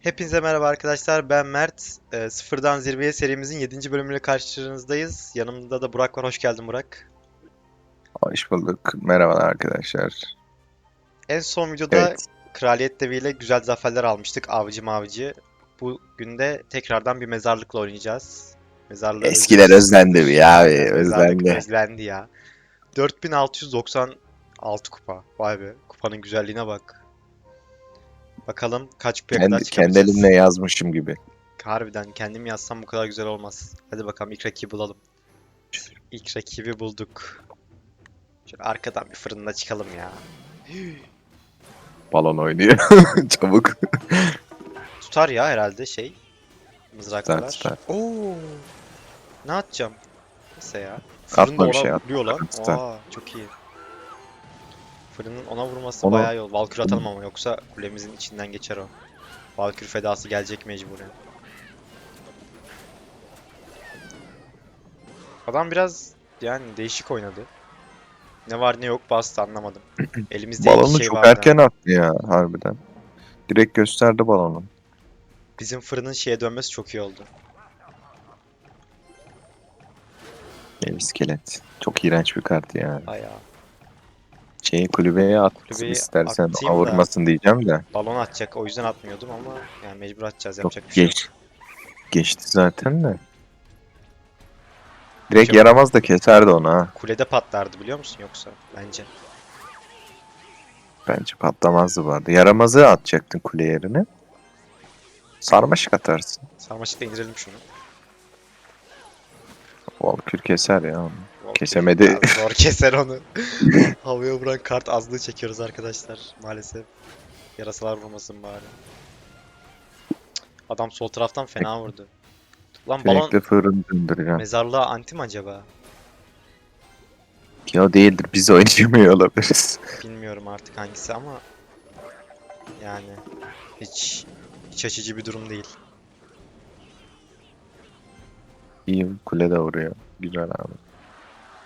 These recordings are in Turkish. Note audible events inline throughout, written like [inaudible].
Hepinize merhaba arkadaşlar. Ben Mert. Ee, Sıfırdan Zirveye serimizin 7. bölümüyle karşınızdayız. Yanımda da Burak var. Hoş geldin Burak. Hoş bulduk. Merhabalar arkadaşlar. En son videoda Evet. Kraliyet Devi ile güzel zaferler almıştık. Avcı mavcı. Bugün de tekrardan bir mezarlıkla oynayacağız. Mezarlığı Eskiler özlemişiz. özlendi bir ya abi. Özlendi. özlendi ya. 4696 kupa. Vay be. Kupanın güzelliğine bak. Bakalım kaç kadar Kendi, çıkabileceğiz. kendi elimle yazmışım gibi. Harbiden kendim yazsam bu kadar güzel olmaz. Hadi bakalım ilk rakibi bulalım. İlk rakibi bulduk. Şöyle arkadan bir fırında çıkalım ya. Balon oynuyor. [laughs] Çabuk. Tutar ya herhalde şey. Mızraklar. tutar. Oo. Ne atacağım? Neyse ya. Fırın Atma bir şey. Tutar. Aa, çok iyi. Fırının ona vurması Onu- bayağı oldu. Valkür atalım ama yoksa kulemizin içinden geçer o. Valkür fedası gelecek mecburen. Adam biraz yani değişik oynadı. Ne var ne yok bastı anlamadım. [clears throat] Elimizde Balonu şey çok vardı. erken attı ya harbiden. Direkt gösterdi balonu. Bizim fırının şeye dönmesi çok iyi oldu. Dev iskelet. Çok iğrenç bir kart ya. Bayağı. Şeyi kulübeye at Kulübeye istersen atayım da- vurmasın diyeceğim de. Balon atacak o yüzden atmıyordum ama yani mecbur atacağız yapacak bir şey yok. Geç. Geçti zaten de. Direkt Çok- yaramaz da keserdi onu ha. Kulede patlardı biliyor musun yoksa bence. Bence patlamazdı vardı. Yaramazı atacaktın kule yerine. Sarmaşık atarsın. Sarmaşıkla indirelim şunu. Valkür keser ya onu. Kesemedi. biraz Zor keser onu. [laughs] Havaya vuran kart azlığı çekiyoruz arkadaşlar maalesef. Yarasalar vurmasın bari. Adam sol taraftan fena vurdu. Lan balon Sürekli fırın döndüreceğim. mezarlığa anti mi acaba? Ya değildir biz oynayamıyor olabiliriz. Bilmiyorum artık hangisi ama yani hiç hiç açıcı bir durum değil. İyi kule de vuruyor. Güzel abi.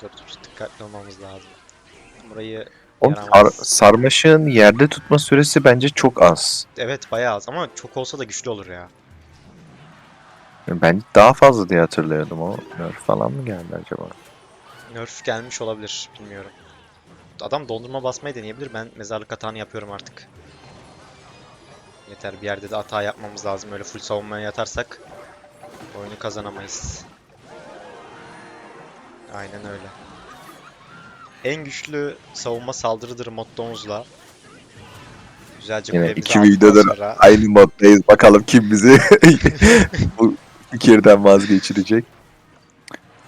Dur dur dikkatli olmamız lazım. Burayı Oğlum Yaramaz. sar- sarmaşığın yerde tutma süresi bence çok az. evet bayağı az ama çok olsa da güçlü olur ya. Ben daha fazla diye hatırlıyordum o. Nerf falan mı geldi acaba? Nerf gelmiş olabilir bilmiyorum. Adam dondurma basmayı deneyebilir. Ben mezarlık hatağını yapıyorum artık. Yeter bir yerde de hata yapmamız lazım. Öyle full savunmaya yatarsak oyunu kazanamayız. Aynen öyle. En güçlü savunma saldırıdır mottomuzla. Güzelce Yine iki videodur sonra- Aynı moddayız. Bakalım kim bizi [laughs] bu fikirden vazgeçirecek.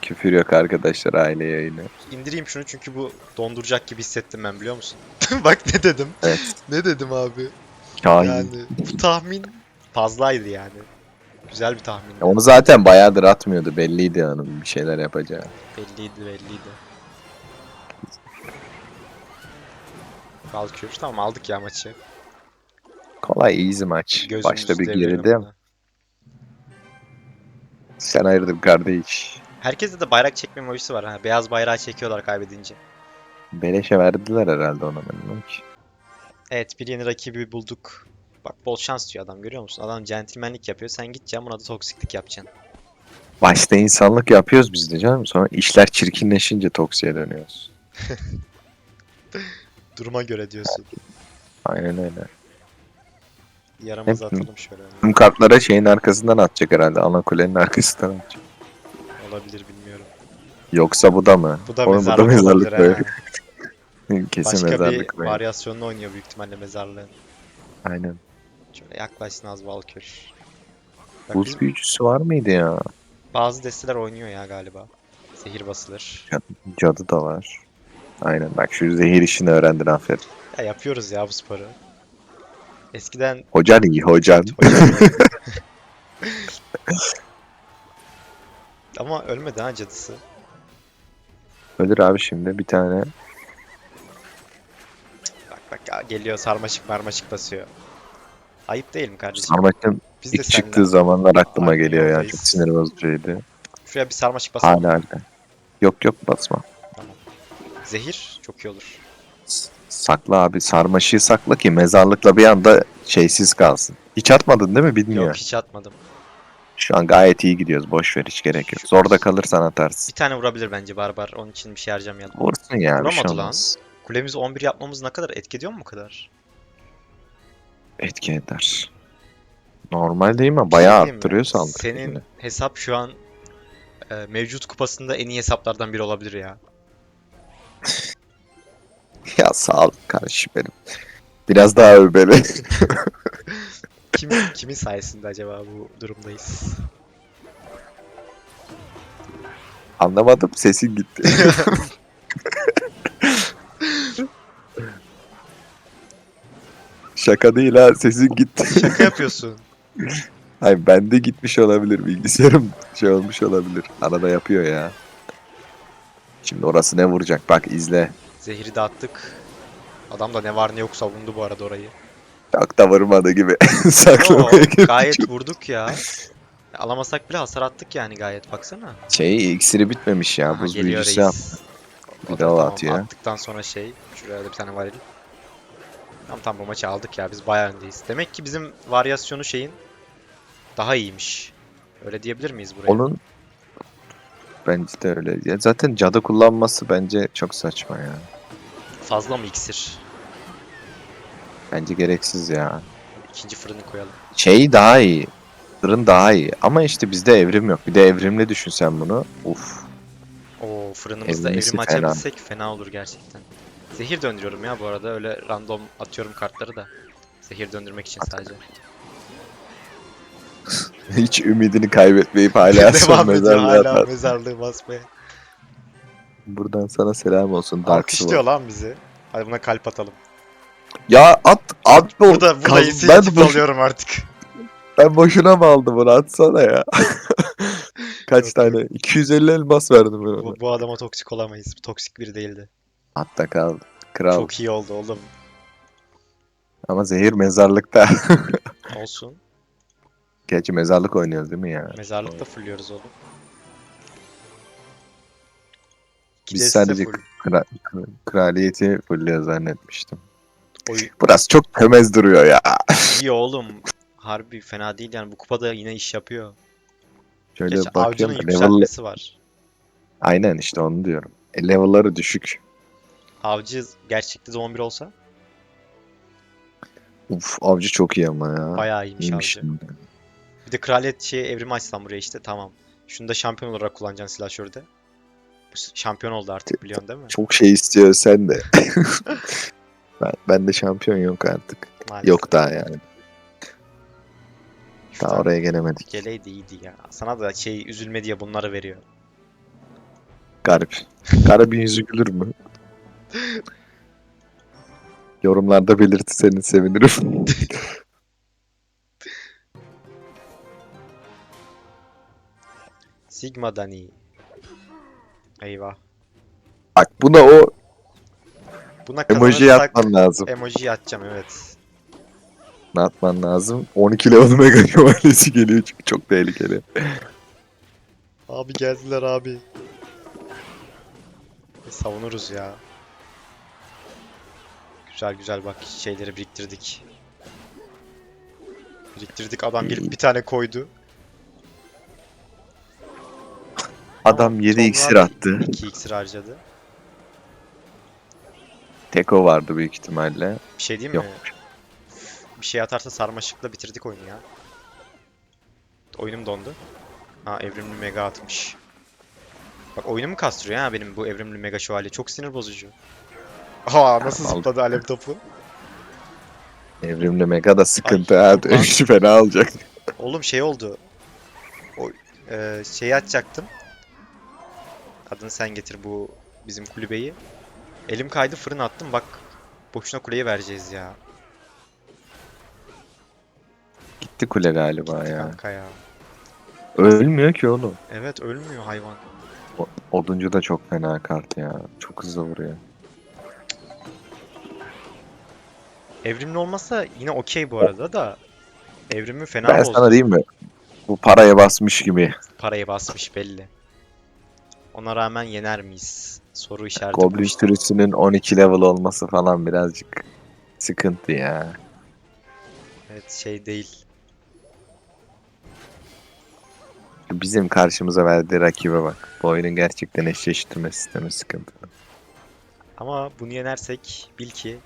Küfür yok arkadaşlar aile yayını. İndireyim şunu çünkü bu donduracak gibi hissettim ben biliyor musun? [laughs] Bak ne dedim. Evet. Ne dedim abi? Kain. Yani bu tahmin fazlaydı yani. Güzel bir tahmindi. Onu zaten bayağıdır atmıyordu. Belliydi onun bir şeyler yapacağı. Belliydi belliydi. Valkür. Tamam aldık ya maçı. Kolay easy maç. Gözümüzü Başta bir buna. Sen ayırdın kardeş. Herkeste de bayrak çekme emojisi var ha. Beyaz bayrağı çekiyorlar kaybedince. Beleşe verdiler herhalde ona ki. Evet bir yeni rakibi bulduk. Bak bol şans diyor adam görüyor musun? Adam centilmenlik yapıyor. Sen gideceksin buna da toksiklik yapacaksın. Başta insanlık yapıyoruz biz de canım. Sonra işler çirkinleşince toksiye dönüyoruz. [laughs] Duruma göre diyorsun. Aynen öyle. Yaramızı Hep- atalım şöyle. Tüm kartlara şeyin arkasından atacak herhalde. Ana kulenin arkasından atacak. Olabilir bilmiyorum. Yoksa bu da mı? Bu da Oğlum mezarlık, mezarlık olabilir koy. ha. [laughs] Kesin Başka mezarlık bir koy. varyasyonunu oynuyor büyük ihtimalle mezarlığın. Aynen. Şöyle yaklaşsın az Valkür. Bak Buz büyücüsü var mıydı ya? bazı desteler oynuyor ya galiba. Zehir basılır. Cadı da var. Aynen bak şu zehir işini öğrendin aferin. Ya yapıyoruz ya bu sporu. Eskiden Hocan iyi hocan. [laughs] ama ölmedi ha cadısı. Ölür abi şimdi bir tane. Bak bak geliyor sarmaşık marmaşık basıyor. Ayıp değil mi kardeşim? Sarmaşın Biz de ilk seninle çıktığı zamanlar aklıma Aynı geliyor ya. yoldayız. Çok sinir bozucuydu. Şuraya bir sarmaşık basalım. Hala öyle. Yok yok basma. Zehir çok iyi olur. S- Sakla abi sarmaşığı sakla ki mezarlıkla bir anda şeysiz kalsın. Hiç atmadın değil mi? Bilmiyor. Yok hiç atmadım. Şu an gayet iyi gidiyoruz. Boş ver hiç gerek yok. Zorda kalırsan atarsın. Bir tane vurabilir bence Barbar. Onun için bir şey harcamayalım. Vursun ya bir şey Vuramadı lan. olmaz. Kulemizi 11 yapmamız ne kadar etki ediyor mu bu kadar? Etki eder. Normal değil mi? Bayağı Şey mi? arttırıyor saldırı. Senin hesap şu an e, mevcut kupasında en iyi hesaplardan biri olabilir ya. [laughs] Ya sağ ol kardeşim benim. Biraz daha öv beni. [laughs] Kim, [laughs] kimin sayesinde acaba bu durumdayız? Anlamadım sesin gitti. Şaka değil ha sesin gitti. Şaka yapıyorsun. [laughs] Hayır bende gitmiş olabilir bilgisayarım şey olmuş olabilir. Arada yapıyor ya. Şimdi orası ne vuracak bak izle. Zehri dağıttık. Adam da ne var ne yok savundu bu arada orayı. Çok da vurmadı gibi. Yo, [laughs] Saklamaya girdi. gayet vurduk ya. Alamasak bile hasar attık yani gayet baksana. Şey iksiri bitmemiş ya Aha, buz geliyor büyücüsü yap. reis. Bir da daha tamam, atıyor. Attıktan sonra şey, şuraya da bir tane varil. Tam tam bu maçı aldık ya biz bayağı öndeyiz. Demek ki bizim varyasyonu şeyin daha iyiymiş. Öyle diyebilir miyiz buraya? Onun bence de öyle. Ya zaten cadı kullanması bence çok saçma ya. Fazla mı iksir? Bence gereksiz ya. İkinci fırını koyalım. Şey daha iyi. Fırın daha iyi. Ama işte bizde evrim yok. Bir de evrimle düşün sen bunu. Uf. Oo fırınımızda Evrimlisi evrim fena. açabilsek fena olur gerçekten. Zehir döndürüyorum ya bu arada öyle random atıyorum kartları da. Zehir döndürmek için sadece. [laughs] Hiç ümidini kaybetmeyip hala son Devam ediyor mezarlığa hala atar. mezarlığı basmaya. Buradan sana selam olsun Dark Alkışlıyor lan bizi. Hadi buna kalp atalım. Ya at at bu. Burada, burada Kaz- inisiyatif ben, boş, alıyorum artık. ben boşuna mı aldım bunu atsana ya. [laughs] Kaç Yok, tane? 250 elmas verdim ben ona. Bu, bu adama toksik olamayız. Bu toksik biri değildi. Hatta kal. Kral. Çok iyi oldu oğlum. Ama zehir mezarlıkta. [laughs] Olsun. Gerçi mezarlık oynuyoruz değil mi ya? Mezarlıkta fulluyoruz oğlum. Biz deste sadece full. kra- kra- kraliyeti fulluyor zannetmiştim. Oy, Burası çok kömez duruyor ya. iyi oğlum. Harbi fena değil yani bu kupada yine iş yapıyor. Şöyle Gerçi avcının bakıyorum da level... yükseltmesi var. Aynen işte onu diyorum. E, level'ları düşük. Avcı gerçekte de 11 olsa Uf avcı çok iyi ama ya. bayağı iyiymiş İyiymiş. avcı. Bir de kraliyet şey evrimi açsam buraya işte tamam. Şunu da şampiyon olarak kullanacaksın silahşörde. Şampiyon oldu artık biliyorsun değil mi? Çok şey istiyor sen de. [laughs] ben, ben de şampiyon yok artık. Maalesef. Yok daha yani. Daha Şuradan oraya gelemedik. Geleydi iyiydi ya. Sana da şey üzülme diye bunları veriyor. Garip. Garibin yüzü gülür mü? Yorumlarda belirtirseniz sevinirim. [laughs] Sigma Dani. Eyvah. Bak buna o Buna emoji kazanırsak atman lazım. emoji atacağım evet. Ne atman lazım? 12 level mega şövalyesi geliyor çünkü çok tehlikeli. Abi geldiler abi. E, savunuruz ya. Güzel güzel bak şeyleri biriktirdik. Biriktirdik adam gelip bir tane koydu. Adam 7 Sonra iksir attı. 2 iksir harcadı. Teko vardı büyük ihtimalle. Bir şey diyeyim Yok. mi? Bir şey atarsa sarmaşıkla bitirdik oyunu ya. Oyunum dondu. Ha evrimli mega atmış. Bak oyunumu kastırıyor ha benim bu evrimli mega şövalye. Çok sinir bozucu. Aa nasıl Al. zıpladı alev topu. Evrimli mega da sıkıntı ha. [laughs] Dönüşü fena olacak. Oğlum şey oldu. O e, şeyi açacaktım. Adını sen getir bu bizim kulübeyi. Elim kaydı fırın attım bak. Boşuna kuleye vereceğiz ya. Gitti kule galiba ya. Kanka ya. Ölmüyor ki oğlum. Evet ölmüyor hayvan. O- Oduncu da çok fena kart ya. Çok hızlı vuruyor. Evrimli olmasa yine okey bu arada da. Evrimi fena Ben bozdu. sana diyeyim mi? Bu paraya basmış gibi. Parayı basmış belli. Ona rağmen yener miyiz? Soru işareti Goblin işte. sürüsünün 12 level olması falan birazcık sıkıntı ya. Evet şey değil. Bizim karşımıza verdiği rakibe bak. Bu oyunun gerçekten eşleştirme sistemi sıkıntılı. Ama bunu yenersek bil ki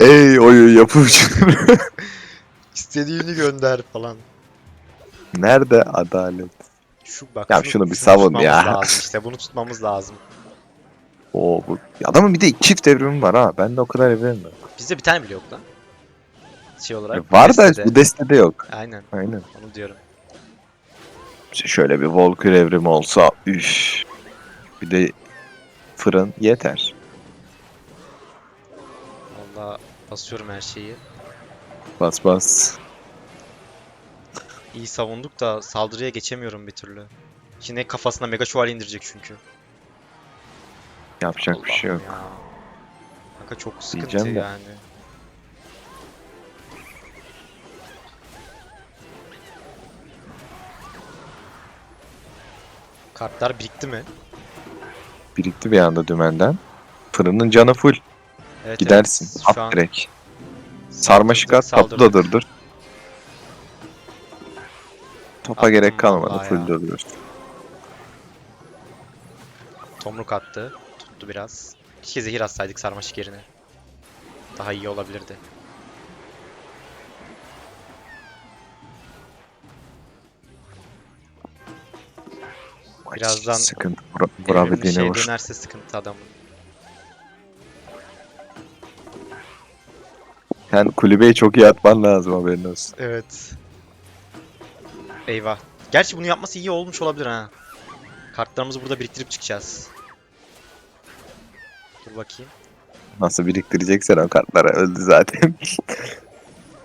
Ey oyun yapımcı. [laughs] istediğini gönder falan. Nerede adalet? Şu bak Ya şunu bir savun tutmamız ya. Lazım işte bunu tutmamız lazım. Oo bu adamın bir de çift evrimi var ha. Bende o kadar evrim yok. Bizde bir tane bile yok lan. Şey olarak. Var da bu destede yok. Aynen Aynen. onu diyorum. İşte şöyle bir Volker evrimi olsa üf. Bir de fırın yeter. Basıyorum her şeyi. Bas bas. İyi savunduk da saldırıya geçemiyorum bir türlü. Yine kafasına mega şövalye indirecek çünkü. Yapacak bir şey yok. Allah'ım ya. Kanka çok sıkıntı Diyeceğim de. yani. Kartlar birikti mi? Birikti bir anda dümenden. Fırının canı full. Evet, Gidersin. evet. An At direkt. Sarmaşık at saldırdık. toplu da durdur. Topa Attım gerek kalmadı. vallahi Full durdur. Tomruk attı. Tuttu biraz. Keşke zehir atsaydık sarmaşık yerine. Daha iyi olabilirdi. Birazdan Sıkıntı. Vurabildiğine vur. dönerse sıkıntı adamın. Sen kulübeyi çok iyi atman lazım haberin olsun. Evet. Eyvah. Gerçi bunu yapması iyi olmuş olabilir ha. Kartlarımızı burada biriktirip çıkacağız. Dur bakayım. Nasıl biriktireceksen o kartları öldü zaten. [laughs]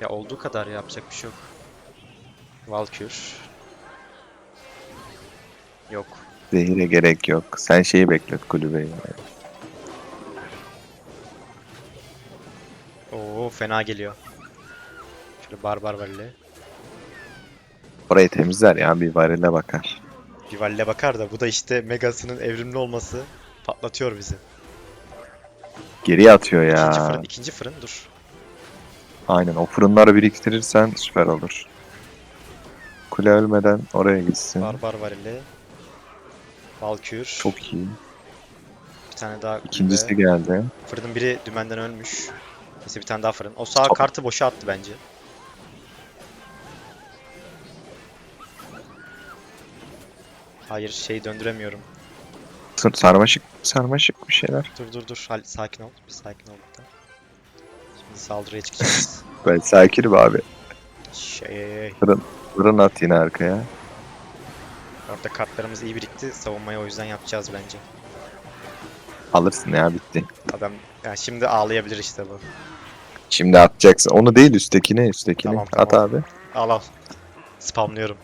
Ya olduğu kadar yapacak bir şey yok. Valkür. Yok. Zehire gerek yok. Sen şeyi beklet kulübeyi. Oo fena geliyor. Şöyle barbar valle. Orayı temizler ya bir varile bakar. Bir valle bakar da bu da işte Megas'ının evrimli olması patlatıyor bizi. Geriye atıyor İkinci ya. fırın, ikinci fırın dur. Aynen o fırınları biriktirirsen süper olur. Kule ölmeden oraya gitsin. Barbar varile. Valkür. Çok iyi. Bir tane daha kulübe. İkincisi geldi. Fırının biri dümenden ölmüş. Neyse bir tane daha fırın. O sağ kartı boşa attı bence. Hayır şey döndüremiyorum. Sar- Sarmaşık, sarmaşık bir şeyler. Dur dur dur. Hal sakin ol. Bir sakin ol bir de. Şimdi saldırıya çıkacağız. [laughs] Ben sakinim abi. şey. Fırın at yine arkaya. Orada kartlarımız iyi birikti. Savunmayı o yüzden yapacağız bence. Alırsın ya bitti. Adam yani şimdi ağlayabilir işte bu. Şimdi atacaksın. Onu değil üsttekini üsttekini. Tamam, At tamam. abi. Al al. Spamlıyorum.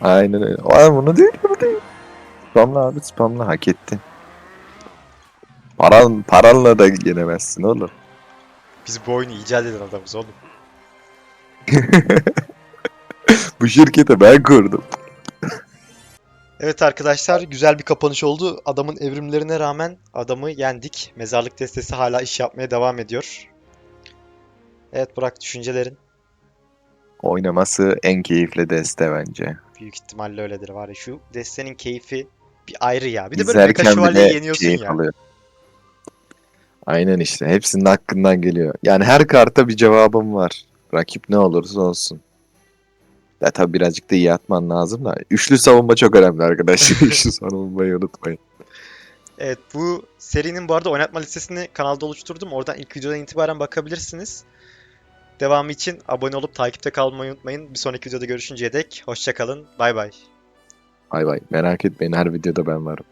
Aynen öyle. Aa, bunu değil bunu değil. Spamla abi spamla hak ettin. Paran, paranla da yenemezsin oğlum. Biz bu oyunu icat eden adamız oğlum. [laughs] Bu şirketi ben kurdum. Evet arkadaşlar güzel bir kapanış oldu. Adamın evrimlerine rağmen adamı yendik. Mezarlık destesi hala iş yapmaya devam ediyor. Evet Burak düşüncelerin Oynaması en keyifli deste bence. büyük ihtimalle öyledir var ya. Şu destenin keyfi bir ayrı ya. Bir de böyle İzlerken Şövalye'yi yeniyorsun keyif ya. alıyor. Aynen işte. Hepsinin hakkından geliyor. Yani her karta bir cevabım var. Rakip ne olursa olsun. Ya tabi birazcık da iyi atman lazım da. Üçlü savunma çok önemli arkadaşlar. [laughs] Üçlü savunmayı unutmayın. Evet bu serinin bu arada oynatma listesini kanalda oluşturdum. Oradan ilk videodan itibaren bakabilirsiniz. Devamı için abone olup takipte kalmayı unutmayın. Bir sonraki videoda görüşünceye dek hoşçakalın. Bay bay. Bay bay. Merak etmeyin her videoda ben varım.